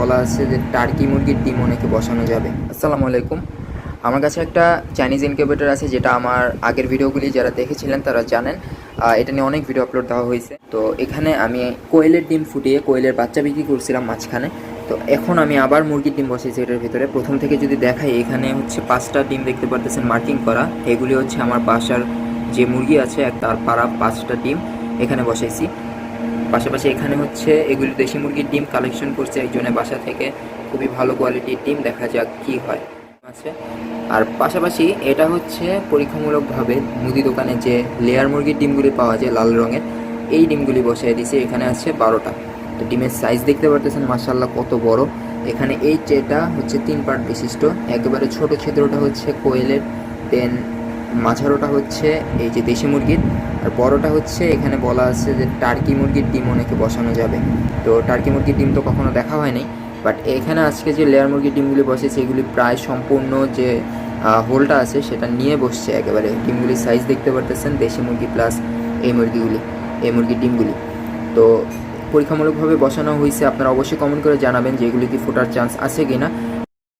বলা আছে যে টার্কি মুরগির ডিম অনেকে বসানো যাবে। আসসালামু আলাইকুম। আমার কাছে একটা চাইনিজ ইনকিউবেটর আছে, যেটা আমার আগের ভিডিওগুলি যারা দেখেছিলেন তারা জানেন। এটা নিয়ে অনেক ভিডিও আপলোড দেওয়া হয়েছে। তো এখানে আমি কোয়েলের ডিম ফুটিয়ে কোয়েলের বাচ্চা বিক্রি করছিলাম মাঝখানে। তো এখন আমি আবার মুরগির ডিম বসেছি এটার ভিতরে। প্রথম থেকে যদি দেখাই, এখানে হচ্ছে পাঁচটা ডিম দেখতে পারতেছেন মার্কিং করা। এগুলি হচ্ছে আমার বাসার যে মুরগি আছে এক তার পাড়া পাঁচটা ডিম এখানে বসাইছি। পাশাপাশি এখানে হচ্ছে এগুলি দেশি মুরগির ডিম কালেকশন করছে একজনের বাসা থেকে খুবই ভালো কোয়ালিটির ডিম দেখা যাক কি হয়। আছে। আর পাশাপাশি এটা হচ্ছে পরীক্ষামূলকভাবে মুদি দোকানে যে লেয়ার মুরগির ডিমগুলি পাওয়া যায় লাল রঙের, এই ডিমগুলি বসিয়ে দিয়েছে। এখানে আছে বারোটা। তো ডিমের সাইজ দেখতে পারতেছেন মাসাল্লাহ কত বড়। এখানে এই ট্রেটা হচ্ছে তিন পার্ট বিশিষ্ট। একেবারে ছোট ছিদ্রটা হচ্ছে কোয়েলের দেন মাঝারোটা হচ্ছে এই যে দেশি মুরগির, আর বড়টা হচ্ছে এখানে বলা আছে যে টার্কি মুরগির ডিম অনেকে বসানো যাবে। তো টার্কি মুরগির ডিম তো কখনো দেখা হয়নি বাট এখানে আজকে যে লেয়ার মুরগির ডিমগুলি বসেছে, এগুলি প্রায় সম্পূর্ণ যে হোলটা আছে সেটা নিয়ে বসছে একেবারে। ডিমগুলির সাইজ দেখতে পারতেছেন, দেশি মুরগি প্লাস এই মুরগিগুলি, এই মুরগির ডিমগুলি। তো পরীক্ষামূলকভাবে বসানো হয়েছে, আপনারা অবশ্যই কমেন্ট করে জানাবেন যে এগুলি কি ফোটার চান্স আছে কি না